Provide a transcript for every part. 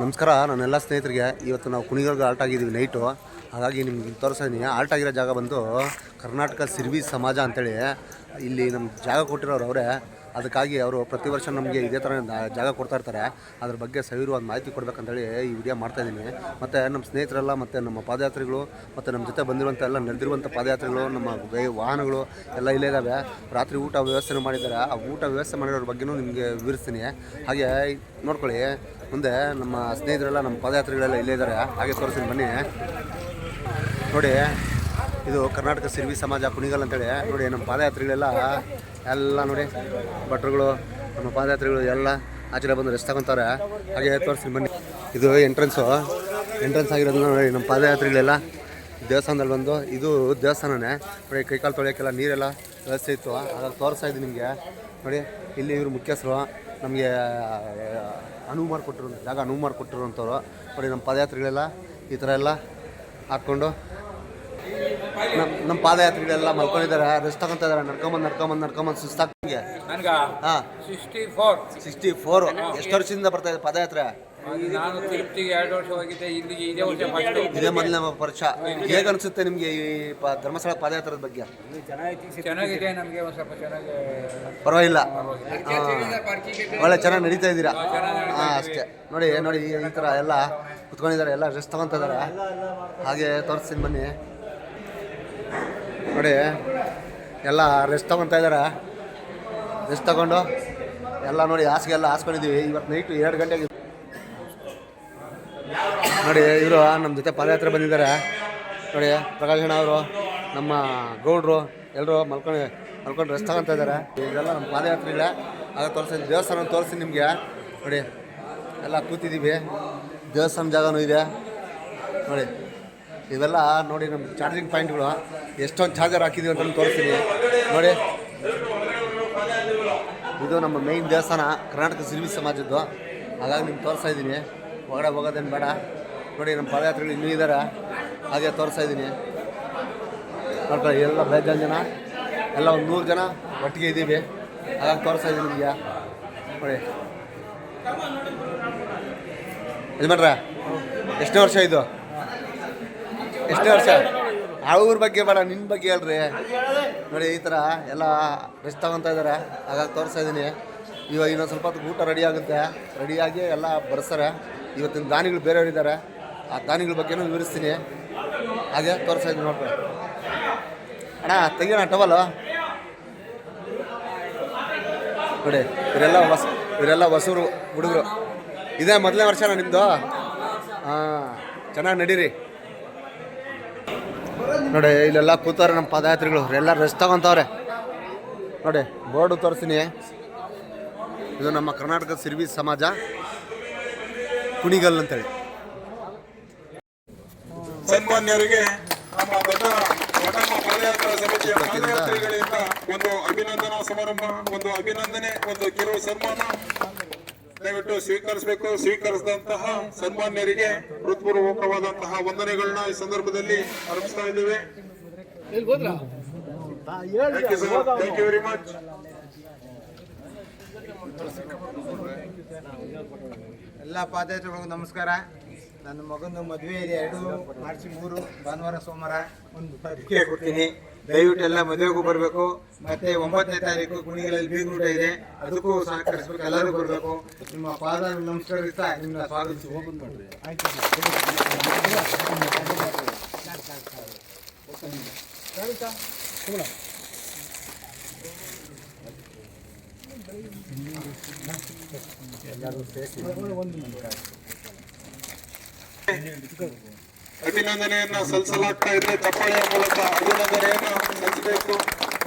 ನಮಸ್ಕಾರ, ನನ್ನೆಲ್ಲ ಸ್ನೇಹಿತರಿಗೆ. ಇವತ್ತು ನಾವು ಕುಣಿಗಲ್ಗೆ ಆಲ್ಟ್ ಆಗಿದ್ದೀವಿ ನೈಟು. ಹಾಗಾಗಿ ನಿಮ್ಗೆ ತೋರಿಸಿದ್ದೀನಿ ಆಲ್ಟ್ ಆಗಿರೋ ಜಾಗ ಬಂದು ಕರ್ನಾಟಕ ಸಿರ್ವಿ ಸಮಾಜ ಅಂತೇಳಿ. ಇಲ್ಲಿ ನಮ್ಮ ಜಾಗ ಕೊಟ್ಟಿರೋರು ಅವರೇ. ಅದಕ್ಕಾಗಿ ಅವರು ಪ್ರತಿ ವರ್ಷ ನಮಗೆ ಇದೇ ಥರ ಜಾಗ ಕೊಡ್ತಾ ಇರ್ತಾರೆ. ಅದ್ರ ಬಗ್ಗೆ ಸವಿರುವಾದ ಮಾಹಿತಿ ಕೊಡಬೇಕಂತೇಳಿ ಈ ವಿಡಿಯೋ ಮಾಡ್ತಾಯಿದ್ದೀನಿ ಮತ್ತು ನಮ್ಮ ಸ್ನೇಹಿತರೆಲ್ಲ, ಮತ್ತು ನಮ್ಮ ಪಾದಯಾತ್ರಿಗಳು, ಮತ್ತು ನಮ್ಮ ಜೊತೆ ಬಂದಿರುವಂಥ ಎಲ್ಲ ನಡೆದಿರುವಂಥ ಪಾದಯಾತ್ರಿಗಳು, ನಮ್ಮ ವಾಹನಗಳು ಎಲ್ಲ ಇಲ್ಲೇ ಇದ್ದಾವೆ ರಾತ್ರಿ ಊಟ ವ್ಯವಸ್ಥೆ ಮಾಡಿದ್ದಾರೆ. ಆ ಊಟ ವ್ಯವಸ್ಥೆ ಮಾಡಿರೋ ಬಗ್ಗೆನೂ ನಿಮಗೆ ವಿವರಿಸ್ತೀನಿ. ಹಾಗೆ ನೋಡ್ಕೊಳ್ಳಿ. ಮುಂದೆ ನಮ್ಮ ಸ್ನೇಹಿತರೆಲ್ಲ, ನಮ್ಮ ಪಾದಯಾತ್ರಿಗಳೆಲ್ಲ ಇಲ್ಲೇ ಇದ್ದಾರೆ ಹಾಗೆ ತೋರಿಸ್ತೀನಿ. ಬನ್ನಿ. ನೋಡಿ. ಇದು ಕರ್ನಾಟಕ ಸಿರ್ವಿ ಸಮಾಜ ಕುಣಿಗಲ್ ಅಂತೇಳಿ. ನೋಡಿ, ನಮ್ಮ ಪಾದಯಾತ್ರೆಗಳೆಲ್ಲ, ಎಲ್ಲ ನೋಡಿ, ಭಟ್ರುಗಳು, ನಮ್ಮ ಪಾದಯಾತ್ರೆಗಳು ಎಲ್ಲ ಆಚೆ ಬಂದು ರೆಸ್ಟ್ ತಗೊಂತಾರೆ ಹಾಗೆ ತೋರಿಸ್ತೀನಿ ಬನ್ನಿ ಇದು ಎಂಟ್ರೆನ್ಸು ಎಂಟ್ರೆನ್ಸ್ ಆಗಿರೋದನ್ನ ನೋಡಿ, ನಮ್ಮ ಪಾದಯಾತ್ರೆಗಳೆಲ್ಲ ದೇವಸ್ಥಾನದಲ್ಲಿ ಬಂದು, ಇದು ದೇವಸ್ಥಾನನೇ. ನೋಡಿ, ಕೈಕಾಲು ತೊಳೆಯೋಕ್ಕೆಲ್ಲ ನೀರೆಲ್ಲ ವ್ಯವಸ್ಥೆ ಇತ್ತು. ಅದ್ರಲ್ಲಿ ತೋರಿಸ್ತಾ ಇದ್ದೀನಿ ನಿಮಗೆ. ನೋಡಿ, ಇಲ್ಲಿ ಇವರು ಮುಖ್ಯಸ್ಥರು. ನಮಗೆ, ಅನುವು ಮಾಡಿಕೊಟ್ಟಿರೋ ಜಾಗ ಅನುವು ಮಾಡಿಕೊಟ್ಟಿರೋಂಥವ್ರು ನೋಡಿ, ನಮ್ಮ ಪಾದಯಾತ್ರೆಗಳೆಲ್ಲ ಈ ಥರ ಎಲ್ಲ ಹಾಕ್ಕೊಂಡು ನಮ್ಮ ನಮ್ಮ ಪಾದಯಾತ್ರಿಗಳೆಲ್ಲ ಮಲ್ಕೊಂಡಿದ್ದಾರೆ. ರೆಸ್ಟ್ ತಗೊಂತ ಇದ್ದಾರೆ. ನಡ್ಕೊಂಬಂದು ನಡ್ಕೊಂಬಂದು ನಡ್ಕೊಂಬಂದು ಸುಸ್ತಾಗ್ತಂಗೆ ನನ್ಗ ಹಾಂ. ಸಿಕ್ಸ್ಟಿ ಫೋರ್ ಸಿಕ್ಸ್ಟಿ ಫೋರ್ ಎಷ್ಟು ವರ್ಷದಿಂದ ಬರ್ತಾ ಇದೆ ಪಾದಯಾತ್ರೆ? ನಾನು ತಿರುಪತಿಗೆ ಎರಡು ವರ್ಷ ಹೋಗಿದ್ದೆ. ಇಲ್ಲಿಗೆ ಇದೇ ವರ್ಷ ಫಸ್ಟ್ ಇದೇ ಮೊದಲನೇ ವರ್ಷ. ಹೇಗೆ ಅನಿಸುತ್ತೆ ನಿಮಗೆ ಈ ಪ ಧರ್ಮಸ್ಥಳ ಪಾದಯಾತ್ರದ ಬಗ್ಗೆ? ಚೆನ್ನಾಗಿದೆ ನಮಗೆ. ಒಂದು ಸ್ವಲ್ಪ ಚೆನ್ನಾಗಿ ಪರವಾಗಿಲ್ಲ. ಒಳ್ಳೆ ಚೆನ್ನಾಗಿ ನಡೀತಾ ಇದ್ದೀರಾ? ಹಾಂ ಅಷ್ಟೇ. ನೋಡಿ ನೋಡಿ ಈ ಥರ ಎಲ್ಲ ಕುತ್ಕೊಂಡಿದ್ದಾರೆ. ಎಲ್ಲ ರೆಸ್ಟ್ ತಗೊಂತ ಇದ್ದಾರೆ. ಹಾಗೆ ತೋರಿಸ್ತೀನಿ ಬನ್ನಿ. ನೋಡಿ, ಎಲ್ಲ ರೆಸ್ಟ್ ತಗೊತಾ ಇದ್ದಾರೆ ರೆಸ್ಟ್ ತಗೊಂಡು ಎಲ್ಲ ನೋಡಿ ಹಾಸಿಗೆಲ್ಲ ಹಾಸ್ಕೊಂಡಿದ್ದೀವಿ ಇವತ್ತು ನೈಟು ಎರಡು ಗಂಟೆಗೆ ನೋಡಿ, ಇವರು ನಮ್ಮ ಜೊತೆ ಪಾದಯಾತ್ರೆ ಬಂದಿದ್ದಾರೆ. ನೋಡಿ, ಪ್ರಕಾಶ್ ಅಣ್ಣ ಅವರು, ನಮ್ಮ ಗೌಡ್ರು ಎಲ್ಲರೂ ಮಲ್ಕೊಂಡು ಮಲ್ಕೊಂಡು ರೆಸ್ಟ್ ತಗೊತಾ ಇದ್ದಾರೆ ಇದೆಲ್ಲ ನಮ್ಮ ಪಾದಯಾತ್ರೆಗಳೇ ಆಗ ತೋರಿಸಿ ದೇವಸ್ಥಾನ ತೋರಿಸಿ ನಿಮಗೆ. ನೋಡಿ, ಎಲ್ಲ ಕೂತಿದ್ದೀವಿ. ದೇವಸ್ಥಾನ ಜಾಗನೂ ಇದೆ. ನೋಡಿ. ಇವೆಲ್ಲ ನೋಡಿ ನಮ್ಮ ಚಾರ್ಜಿಂಗ್ ಪಾಯಿಂಟ್ಗಳು ಎಷ್ಟೊಂದು ಚಾರ್ಜರ್ ಹಾಕಿದ್ದೀವಿ ಅಂತ ತೋರಿಸ್ತೀನಿ. ನೋಡಿ. ಇದು ನಮ್ಮ ಮೇನ್ ದೇವಸ್ಥಾನ, ಕರ್ನಾಟಕ ಸಿರ್ವಿ ಸಮಾಜದ್ದು. ಹಾಗಾಗಿ ನಿಮ್ಗೆ ತೋರಿಸ್ತಾ ಇದ್ದೀನಿ. ಹೊರಗಡೆ ಹೋಗೋದೇನು ಬೇಡ. ನೋಡಿ, ನಮ್ಮ ಪಾದಯಾತ್ರೆಗಳು ಇನ್ನೂ ಇದ್ದಾರೆ ಹಾಗೆ ತೋರಿಸ್ತಾ ಇದ್ದೀನಿ. ನೋಡ್ಕೊಳ್ಳಿ, ಎಲ್ಲ ಬೇಜಾನ್ ಜನ. ಎಲ್ಲ ಒಂದು ನೂರು ಜನ ಒಟ್ಟಿಗೆ ಇದ್ದೀವಿ. ಹಾಗಾಗಿ ತೋರಿಸ್ತಾ ಇದ್ದೀನಿ ನಿಮಗೆ. ನೋಡಿ. ಇದು ಮಾಡ್ರಾ ಎಷ್ಟು ವರ್ಷ ಇದು? ಎಷ್ಟನೇ ವರ್ಷ? ಅವ್ರ ಬಗ್ಗೆ ಬೇಡ ನಿನ್ನ ಬಗ್ಗೆ ಹೇಳ್ರಿ. ನೋಡಿ, ಈ ಥರ ಎಲ್ಲ ರೆಸ್ಟ್ ತಗೊತಾ ಇದ್ದಾರೆ ಹಾಗಾಗಿ ತೋರಿಸ್ತಾ ಇದ್ದೀನಿ ಇವಾಗ ಇನ್ನೊಂದು ಸ್ವಲ್ಪ ಹೊತ್ತು ಊಟ ರೆಡಿ ಆಗುತ್ತೆ. ರೆಡಿಯಾಗಿ ಎಲ್ಲ ಬರ್ಸ್ತಾರೆ. ಇವತ್ತಿನ ದಾನಿಗಳು ಬೇರೆಯವರಿದ್ದಾರೆ. ಆ ದಾನಿಗಳ ಬಗ್ಗೆನೂ ವಿವರಿಸ್ತೀನಿ. ಹಾಗೆ ತೋರಿಸ್ತಾ ಇದ್ದೀನಿ ನೋಡ್ರಿ. ಅಣ್ಣ, ತೆಗಿಯೋಣ ಟವಲ್. ನೋಡಿ, ಇವರೆಲ್ಲ ಹೊಸ ಇವರೆಲ್ಲ ಹೊಸರು ಹುಡುಗರು. ಇದೇ ಮೊದಲನೇ ವರ್ಷನ ನಿಮ್ಮದು ಹಾಂ, ಚೆನ್ನಾಗಿ ನಡೀರಿ. ನೋಡಿ, ಇಲ್ಲೆಲ್ಲ ಕೂತಾರೆ ನಮ್ಮ ಪದಯಾತ್ರಿಗಳು. ಎಲ್ಲ ರೆಸ್ಟ್ ತಗೊಂತವ್ರೆ. ನೋಡಿ, ಬೋರ್ಡು ತೋರಿಸ್ತೀನಿ. ಇದು ನಮ್ಮ ಕರ್ನಾಟಕ ಸಿರ್ವಿ ಸಮಾಜ, ಕುಣಿಗಲ್ ಅಂತೇಳಿ. ಸನ್ಮಾನ್ಯರಿಗೆ ನಮ್ಮ ದೊಡ್ಡ ಒಂದು ಅಭಿನಂದನಾ ಸಮಾರಂಭ, ಒಂದು ಅಭಿನಂದನೆ, ಒಂದು ಕೆಲವು ಸನ್ಮಾನ. ದಯವಿಟ್ಟು ಸ್ವೀಕರಿಸಬೇಕು. ಸ್ವೀಕರಿಸಿದಂತಹ ಸನ್ಮಾನ್ಯರಿಗೆ ಹೃತ್ಪೂರ್ವಕವಾದಂತಹ ವಂದನೆಗಳನ್ನ ಈ ಸಂದರ್ಭದಲ್ಲಿ ಅರ್ಪಿಸ್ತಾ ಇದ್ದೇವೆ. ಥ್ಯಾಂಕ್ ಯು ವೆರಿ ಮಚ್ ಎಲ್ಲ ಪಾದಯಾತ್ರಿಗಳಿಗೂ ನಮಸ್ಕಾರ. ನನ್ನ ಮಗನ ಮದುವೆ ಇದೆ ಎರಡು ಮಾರ್ಚ್ ಮೂರು ಭಾನುವಾರ ಸೋಮವಾರ ಒಂದು ಕೊಡ್ತೀನಿ. ದಯವಿಟ್ಟು ಎಲ್ಲ ಮದುವೆಗೂ ಬರಬೇಕು. ಮತ್ತೆ ಒಂಬತ್ತನೇ ತಾರೀಕು ಗುಣಿಗಳಲ್ಲಿ ಬೀಗೂಟ ಇದೆ. ಅದಕ್ಕೂ ಸಹಕರಿಸಬೇಕು. ಎಲ್ಲರೂ ಬರಬೇಕು. ನಿಮ್ಮ ಪಾದ ನಮಸ್ಕರಿಸ್ತಾ ನಿಮ್ಮನ್ನ ಸ್ವಾಗತಿಸಿ. ಅಭಿನಂದನೆಯನ್ನ ಸಲ್ಲಿಸಲಾಗ್ತಾ ಇದೆ ಚಪ್ಪಾಳೆಯ ಮೂಲಕ ಅಭಿನಂದನೆಯನ್ನ ಸಲ್ಲಿಸಬೇಕು.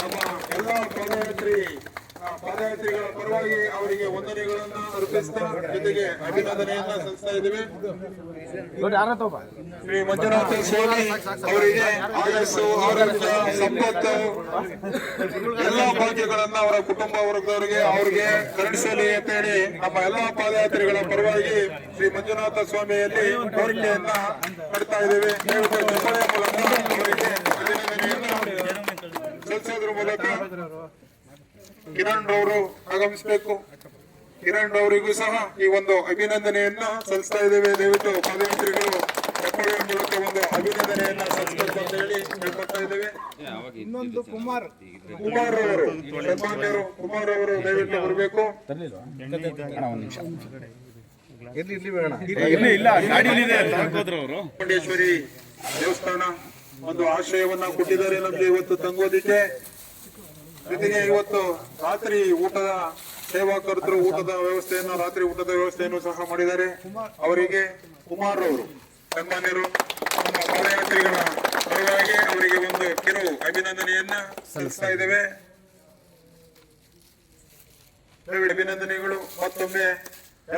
ನಮ್ಮ ಎಲ್ಲ ಪ್ರಧಾನಮಂತ್ರಿ ಪಾದಯಾತ್ರಿಗಳ ಪರವಾಗಿ ಅವರಿಗೆ ವಂದನೆಗಳನ್ನ ಅರ್ಪಿಸ್ತಾ ಜೊತೆಗೆ ಅಭಿನಂದನೆಯನ್ನ ಸಲ್ಲಿಸ್ತಾ ಇದ್ದೇವೆ. ಶ್ರೀ ಮಂಜುನಾಥ ಸ್ವಾಮಿ ಅವರಿಗೆ ಆಯಸ್ಸು ಆರೋಗ್ಯ ಸಂಪತ್ತು ಎಲ್ಲ ಭಾಗ್ಯಗಳನ್ನ ಅವರ ಕುಟುಂಬ ವರ್ಗದವರಿಗೆ ಅವರಿಗೆ ಕರುಣಿಸಲಿ ಅಂತೇಳಿ ನಮ್ಮ ಎಲ್ಲಾ ಪಾದಯಾತ್ರಿಗಳ ಪರವಾಗಿ ಶ್ರೀ ಮಂಜುನಾಥ ಸ್ವಾಮಿಯಲ್ಲಿ ಕೋರಿಕೆಯನ್ನ ಪಡ್ತಾ ಇದ್ದೇವೆ. ದಯವಿಟ್ಟು ಮೂಲಕ ಅವರಿಗೆ ಅಭಿನಂದನೆಯನ್ನ ಸಲ್ಲಿಸೋದ್ರ ಮೂಲಕ ಕಿರಣ್ ರವರು ಆಗಮಿಸಬೇಕು. ಕಿರಣ್ ಅವರಿಗೂ ಸಹ ಈ ಒಂದು ಅಭಿನಂದನೆಯನ್ನ ಸಲ್ಲಿಸ್ತಾ ಇದ್ದೇವೆ. ದಯವಿಟ್ಟು ಪಾದಯಾತ್ರಿಗಳು ಚಪ್ಪಾಳೆಯ ಮೂಲಕ ಒಂದು ಅಭಿನಂದನೆಯನ್ನ ಸಲ್ಲಿಸಬೇಕು ಅಂತ ಹೇಳಿ ಹೇಳ್ಕೊಳ್ತಾ ಇದ್ದೇವೆ. ಇನ್ನೊಂದು ಕುಮಾರ್. ಕುಮಾರ್ ಅವರು ಸನ್ಮಾನ್ಯರು ಕುಮಾರ್ ಅವರು ದಯವಿಟ್ಟು ಬರಬೇಕು. ಚಾಮುಂಡೇಶ್ವರಿ ದೇವಸ್ಥಾನ ಒಂದು ಆಶ್ರಯವನ್ನ ಕೊಟ್ಟಿದ್ದಾರೆ ನಮ್ಗೆ ಇವತ್ತು ತಂಗೋದಿಕ್ಕೆ. ಜೊತೆಗೆ ಇವತ್ತು ರಾತ್ರಿ ಊಟದ ಸೇವಾಕರ್ತರು ಊಟದ ವ್ಯವಸ್ಥೆಯನ್ನು, ರಾತ್ರಿ ಊಟದ ವ್ಯವಸ್ಥೆಯನ್ನು ಸಹ ಮಾಡಿದ್ದಾರೆ. ಅವರಿಗೆ ಕುಮಾರ್ ಅವರು ಸನ್ಮಾನ್ಯರು, ನಮ್ಮ ಪಾದಯಾತ್ರಿಗಳ ಪರವಾಗಿ ಅವರಿಗೆ ಒಂದು ಕಿರು ಅಭಿನಂದನೆಯನ್ನ ಸಲ್ಲಿಸ್ತಾ ಇದ್ದೇವೆ. ಅಭಿನಂದನೆಗಳು, ಮತ್ತೊಮ್ಮೆ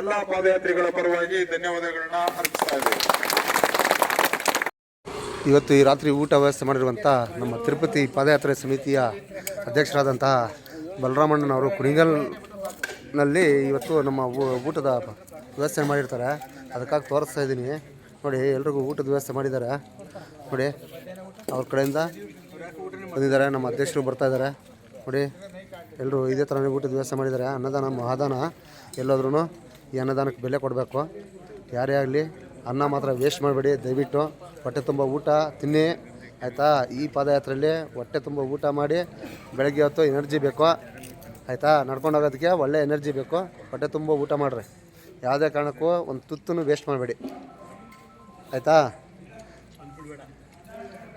ಎಲ್ಲಾ ಪಾದಯಾತ್ರಿಗಳ ಪರವಾಗಿ ಧನ್ಯವಾದಗಳನ್ನ ಅರ್ಪಿಸ್ತಾ ಇದ್ದೇವೆ. ಇವತ್ತು ಈ ರಾತ್ರಿ ಊಟ ವ್ಯವಸ್ಥೆ ಮಾಡಿರುವಂಥ ನಮ್ಮ ತಿರುಪತಿ ಪಾದಯಾತ್ರೆ ಸಮಿತಿಯ ಅಧ್ಯಕ್ಷರಾದಂತಹ ಬಲರಾಮಣ್ಣನವರು ಕುಣಿಗಲ್ನಲ್ಲಿ ಇವತ್ತು ನಮ್ಮ ಊಟದ ವ್ಯವಸ್ಥೆ ಮಾಡಿರ್ತಾರೆ. ಅದಕ್ಕಾಗಿ ತೋರಿಸ್ತಾ ಇದ್ದೀನಿ. ನೋಡಿ, ಎಲ್ರಿಗೂ ಊಟದ ವ್ಯವಸ್ಥೆ ಮಾಡಿದ್ದಾರೆ. ನೋಡಿ, ಅವ್ರ ಕಡೆಯಿಂದ ಬಂದಿದ್ದಾರೆ. ನಮ್ಮ ಅಧ್ಯಕ್ಷರು ಬರ್ತಾ ಇದ್ದಾರೆ. ನೋಡಿ ಎಲ್ಲರೂ ಇದೇ ಥರನೇ ಊಟದ ವ್ಯವಸ್ಥೆ ಮಾಡಿದ್ದಾರೆ. ಅನ್ನದಾನ, ಮಹಾದಾನ ಎಲ್ಲಾದ್ರೂ ಈ ಅನ್ನದಾನಕ್ಕೆ ಬೆಲೆ ಕೊಡಬೇಕು. ಯಾರೇ ಆಗಲಿ ಅನ್ನ ಮಾತ್ರ ವೇಸ್ಟ್ ಮಾಡಬೇಡಿ, ದಯವಿಟ್ಟು. ಹೊಟ್ಟೆ ತುಂಬ ಊಟ ತಿನ್ನಿ. ಆಯಿತಾ? ಈ ಪಾದಯಾತ್ರೆಯಲ್ಲಿ ಹೊಟ್ಟೆ ತುಂಬ ಊಟ ಮಾಡಿ ಬೆಳಗ್ಗೆ ಹೊತ್ತು ಎನರ್ಜಿ ಬೇಕು. ಆಯಿತಾ? ನಡ್ಕೊಂಡು ಹೋಗೋದಕ್ಕೆ ಒಳ್ಳೆ ಎನರ್ಜಿ ಬೇಕು. ಹೊಟ್ಟೆ ತುಂಬ ಊಟ ಮಾಡಿರಿ. ಯಾವುದೇ ಕಾರಣಕ್ಕೂ ಒಂದು ತುತ್ತನ್ನು ವೇಸ್ಟ್ ಮಾಡಬೇಡಿ. ಆಯಿತಾ?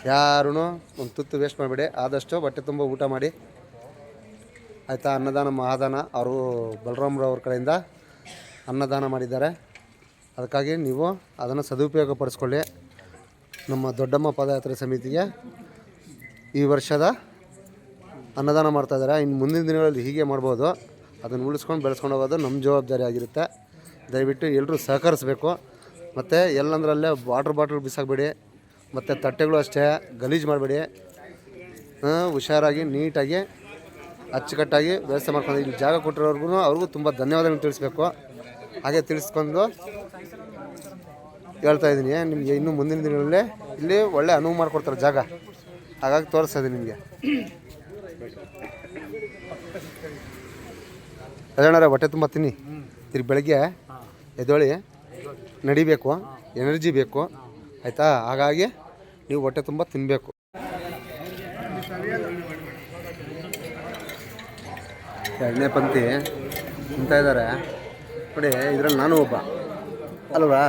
ಯಾರೂ ಒಂದು ತುತ್ತು ವೇಸ್ಟ್ ಮಾಡಬೇಡಿ. ಆದಷ್ಟು ಹೊಟ್ಟೆ ತುಂಬ ಊಟ ಮಾಡಿ. ಆಯಿತಾ? ಅನ್ನದಾನ, ಮಹಾದಾನ. ಅವರು ಬಲರಾಮ್ರವ್ರ ಕಡೆಯಿಂದ ಅನ್ನದಾನ ಮಾಡಿದ್ದಾರೆ. ಅದಕ್ಕಾಗಿ ನೀವು ಅದನ್ನು ಸದುಪಯೋಗ ಪಡಿಸ್ಕೊಳ್ಳಿ ನಮ್ಮ ದೊಡ್ಡಮ್ಮ ಪಾದಯಾತ್ರೆ ಸಮಿತಿಗೆ ಈ ವರ್ಷದ ಅನ್ನದಾನ ಮಾಡ್ತಾಯಿದ್ದಾರೆ ಇನ್ನು ಮುಂದಿನ ದಿನಗಳಲ್ಲಿ ಹೀಗೆ ಮಾಡ್ಬೋದು. ಅದನ್ನು ಉಳಿಸ್ಕೊಂಡು ಬೆಳೆಸ್ಕೊಂಡು ಹೋಗೋದು ನಮ್ಮ ಜವಾಬ್ದಾರಿ ಆಗಿರುತ್ತೆ. ದಯವಿಟ್ಟು ಎಲ್ಲರೂ ಸಹಕರಿಸಬೇಕು. ಮತ್ತು ಎಲ್ಲಂದ್ರಲ್ಲೇ ವಾಟ್ರ್ ಬಾಟ್ಲ್ ಬಿಸಾಕಬೇಡಿ. ಮತ್ತು ತಟ್ಟೆಗಳು ಅಷ್ಟೇ, ಗಲೀಜು ಮಾಡಬೇಡಿ. ಹುಷಾರಾಗಿ, ನೀಟಾಗಿ, ಅಚ್ಚುಕಟ್ಟಾಗಿ ವ್ಯವಸ್ಥೆ ಮಾಡ್ಕೊಂಡು ಇಲ್ಲಿ ಜಾಗ ಕೊಟ್ಟಿರೋರ್ಗು ಅವ್ರಿಗೂ ತುಂಬ ಧನ್ಯವಾದಗಳನ್ನು ತಿಳಿಸ್ಬೇಕು. ಹಾಗೆ ತಿಳಿಸ್ಕೊಂಡು ಹೇಳ್ತಾ ಇದ್ದೀನಿ. ನಿಮಗೆ ಇನ್ನೂ ಮುಂದಿನ ದಿನಗಳಲ್ಲಿ ಇಲ್ಲಿ ಒಳ್ಳೆ ಅನುವು ಮಾಡಿಕೊಡ್ತಾರೆ ಜಾಗ. ಹಾಗಾಗಿ ತೋರಿಸ್ತಾ ಇದ್ದೀನಿ ನಿಮಗೆ. ಅದೇನಾರ ಹೊಟ್ಟೆ ತುಂಬ ತಿನ್ನಿ. ತಿರ್ಗಿ ಬೆಳಗ್ಗೆ ಎದ್ದೊಳಿ ನಡಿಬೇಕು, ಎನರ್ಜಿ ಬೇಕು, ಆಯಿತಾ? ಹಾಗಾಗಿ ನೀವು ಹೊಟ್ಟೆ ತುಂಬ ತಿನ್ನಬೇಕು ಎರಡನೇ ಪಂಕ್ತಿ ತಿಂತಾ ಇದ್ದಾರೆ. ನೋಡಿ, ಇದರಲ್ಲಿ ನಾನು ಒಬ್ಬ. ಅಲ್ವಾ?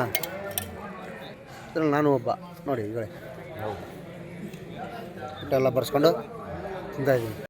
ಇದ್ರಲ್ಲಿ ನಾನು ಒಬ್ಬ. ನೋಡಿ ಈಗಲೇ ಊಟ ಎಲ್ಲ ಬರ್ಸ್ಕೊಂಡು ತಿಂತಾ ಇದ್ದೀನಿ.